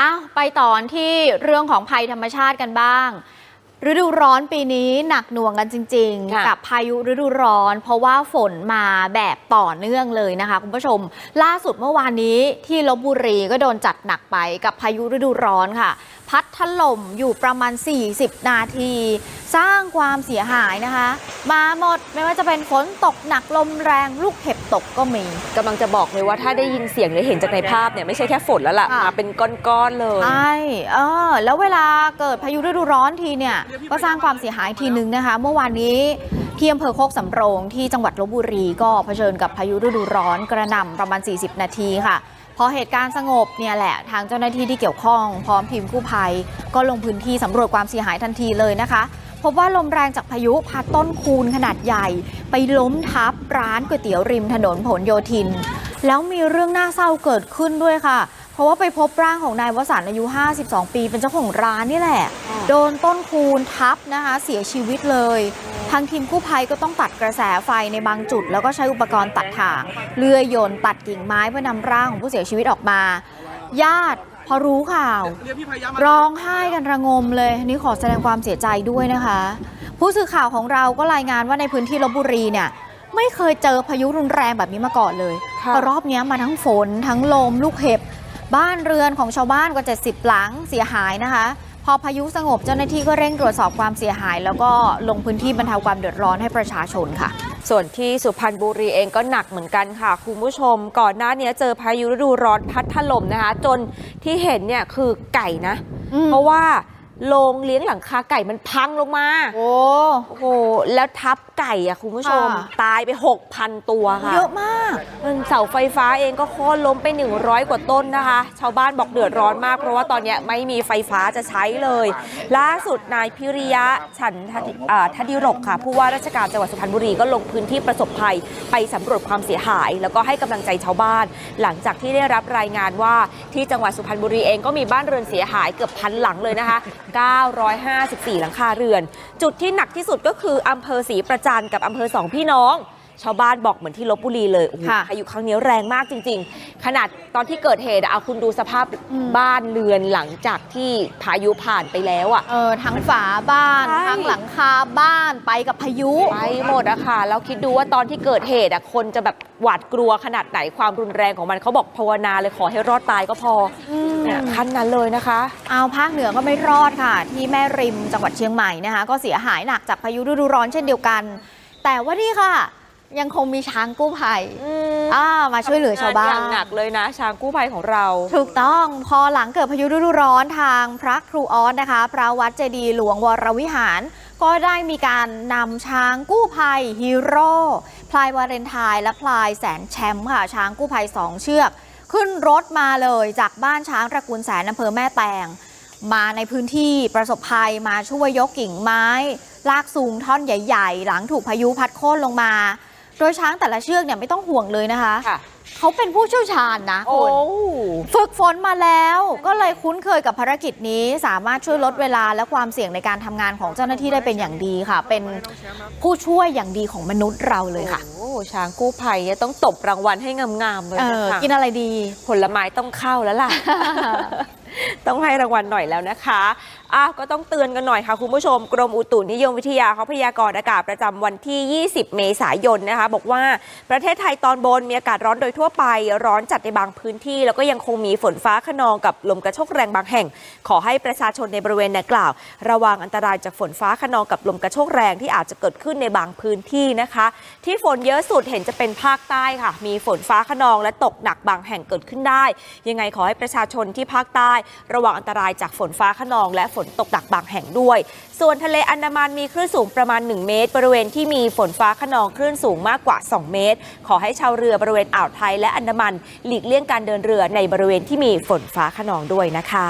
อ้าวไปต่อที่เรื่องของภัยธรรมชาติกันบ้าง ฤดูร้อนปีนี้หนักหน่วงกันจริงค่ะๆกับพายุฤดูร้อน เพราะว่าฝนมาแบบต่อเนื่องเลยนะคะ คุณผู้ชม ล่าสุดเมื่อวานนี้ที่ลบบุรีก็โดนจัดหนักไปกับพายุฤดูร้อนค่ะ พัดถล่มอยู่ประมาณ 40 นาที สร้างความเสียหายนะคะ มาหมดไม่ว่าจะเป็นฝนตกหนักลมแรงลูกเห็บตกก็มีกำลังจะบอกเลยว่าถ้าได้ยินเสียงหรือเห็นจากในภาพเนี่ยไม่ใช่แค่ฝนแล้วล่ะค่ะมาเป็นก้อนๆเลยใช่เออแล้วเวลาเกิดพายุฤดูร้อนทีเนี่ยก็สร้างความเสียหายทีนึงนะคะ เมื่อวานนี้ที่อำเภอโคกสำโรงที่จังหวัดลบบุรีก็เผชิญกับพายุฤดูร้อนกระหน่ำประมาณ 40 นาทีค่ะ พอเหตุการณ์สงบเนี่ยแหละทางเจ้าหน้าที่ที่เกี่ยวข้อง พร้อมทีมกู้ภัย ก็ลงพื้นที่สำรวจความเสียหายทันทีเลยนะคะพบว่าลมแรงจากพายุพัดต้นคูนขนาดใหญ่ ไปล้มทับร้านก๋วยเตี๋ยวริมถนนผลโยธิน แล้วมีเรื่องน่าเศร้าเกิดขึ้นด้วยค่ะ ราะว่าไปพบร่างของนายวสันต์อายุ 52 ปี เป็นเจ้าของร้านนี่แหละ โดนต้นคูณทับนะคะเสียชีวิตเลย ทางทีมกู้ภัยก็ต้องตัดกระแสไฟในบางจุด แล้วก็ใช้อุปกรณ์ตัดถ่าง เลื่อยยนต์ตัดกิ่งไม้เพื่อนำร่างของผู้เสียชีวิตออกมา ญาติพอรู้ข่าว ร้องไห้กันระงมเลยนี่ขอแสดงความเสียใจด้วยนะคะ ผู้สื่อข่าวของเราก็รายงานว่าในพื้นที่ลบบุรีเนี่ยไม่เคยเจอพายุรุนแรงแบบนี้มาก่อนเลยค่ะเพราะรอบเนี้ยมาทั้งฝนทั้งลมลูกเห็บ บ้านเรือนของชาวบ้านกว่า 70 หลังเสียหายนะคะ พอพายุสงบเจ้าหน้าที่ก็เร่งตรวจสอบความเสียหาย แล้วก็ลงพื้นที่บรรเทาความเดือดร้อนให้ประชาชนค่ะ ส่วนที่สุพรรณบุรีเองก็หนักเหมือนกันค่ะ คุณผู้ชม ก่อนหน้านี้เจอพายุฤดูร้อนพัดถล่มนะคะ จนที่เห็นเนี่ยคือไก่นะอืมเพราะว่า โรงเลี้ยงหลังคาไก่มันพังลงมา โอ้โอ้โห แล้วทับไก่อะคุณผู้ชม ค่ะตายไป 6,000 ตัวค่ะเยอะมาก เสาไฟฟ้าเองก็โค่นล้มไป 100 กว่าต้นนะคะ ชาวบ้านบอกเดือดร้อนมาก เพราะว่าตอนเนี้ยไม่มีไฟฟ้าจะใช้เลย ล่าสุดนายพิริยะฉันทดิอ่าทดิรกค่ะ ผู้ว่าราชการจังหวัดสุพรรณบุรีก็ลงพื้นที่ประสบภัยไปสำรวจความเสียหาย แล้วก็ให้กำลังใจชาวบ้าน หลังจากที่ได้รับรายงานว่าที่จังหวัดสุพรรณบุรีเองก็มีบ้านเรือนเสียหายเกือบพันหลังเลยนะคะ954 หลังคาเรือน จุดที่หนักที่สุดก็คืออำเภอศรีประจันกับอำเภอสองพี่น้องชาวบ้านบอกเหมือนที่ลบบุรีเลยโอ้โหค่ะพายุครั้งนี้แรงมากจริง ๆ ขนาดตอนที่เกิดเหตุอะเอาคุณดูสภาพอืมบ้านเรือนหลังจากที่พายุผ่านไปแล้วอะเออทั้งฝาบ้านใช่ทั้งหลังคาบ้านไปกับพายุไปหมดอะค่ะแล้วคิดดูว่าตอนที่เกิดเหตุอะคนจะแบบหวาดกลัวขนาดไหนความรุนแรงของมันเขาบอกภาวนาเลยขอให้รอดตายก็พออม เนี่ยขั้นนั้นเลยนะคะ เอาภาคเหนือก็ไม่รอดค่ะ ที่แม่ริมจังหวัดเชียงใหม่นะคะ ก็เสียหายหนักจากพายุฤดูร้อนเช่นเดียวกัน แต่ว่านี่ค่ะ ยังคงมีช้างกู้ภัยอ่ามาช่วยเหลือชาวบ้าทำงอย่านงหนักเลยนะ ช้างกู้ภัยของเรา ถูกต้องพอหลังเกิดพายุฤดูร้อนทางพระครูออสนะคะพระวัดเจดีย์หลวงวรวิหาร ก็ได้มีการนำช้างกู้ภัยฮีโร่พลายวาเลนไทน์และพลายแสนแชมป์ค่ะ ช้างกู้ภัยสองเชือก ขึ้นรถมาเลยจากบ้านช้างตระกูลแสนอำเภอแม่แตง มาในพื้นที่ประสบภัยมาช่วยยกกิ่งไม้ ลากสูงท่อนใหญ่ ๆ หลังถูกพายุพัดโค่นลงมา โดยช้างแต่ละเชือกเนี่ยไม่ต้องห่วงเลยนะคะคะ เขาเป็นผู้เชี่ยวชาญนะโอ้คุณฝึกฝนมาแล้ว ก็เลยคุ้นเคยกับภารกิจนี้ สามารถช่วยลดเวลาและความเสี่ยงในการทำงานของเจ้าหน้าที่ได้เป็นอย่างดีค่ะ เป็นผู้ช่วยอย่างดีของมนุษย์เราเลยค่ะโอ้ช้างกู้ภัยเนี่ยต้องตบรางวัลให้งามๆเลยเอนะอคะกินอะไรดีผลไม้ต้องเข้าแล้วล่ะ ต้องให้รางวัลหน่อยแล้วนะคะอ้าวก็ต้องเตือนกันหน่อยค่ะคุณผู้ชม กรมอุตุนิยมวิทยาเขาพยากรณ์อากาศประจำวันที่ 20 เมษายนนะคะ บอกว่าประเทศไทยตอนบนมีอากาศร้อนโดยทั่วไป ร้อนจัดในบางพื้นที่ แล้วก็ยังคงมีฝนฟ้าขนองกับลมกระโชกแรงบางแห่ง ขอให้ประชาชนในบริเวณดังกล่าว ระวังอันตรายจากฝนฟ้าขนองกับลมกระโชกแรงที่อาจจะเกิดขึ้นในบางพื้นที่นะคะ ที่ฝนเยอะสุดเห็นจะเป็นภาคใต้ค่ะ มีฝนฟ้าขนองและตกหนักบางแห่งเกิดขึ้นได้ ยังไงขอให้ประชาชนที่ภาคใต้ระวังอันตรายจากฝนฟ้าขนองและฝนตกหนักบางแห่งด้วย ส่วนทะเลอันดามันมีคลื่นสูงประมาณ 1 เมตร บริเวณที่มีฝนฟ้าขนองคลื่นสูงมากกว่า 2 เมตร ขอให้ชาวเรือบริเวณอ่าวไทยและอันดามัน หลีกเลี่ยงการเดินเรือในบริเวณที่มีฝนฟ้าขนองด้วยนะคะ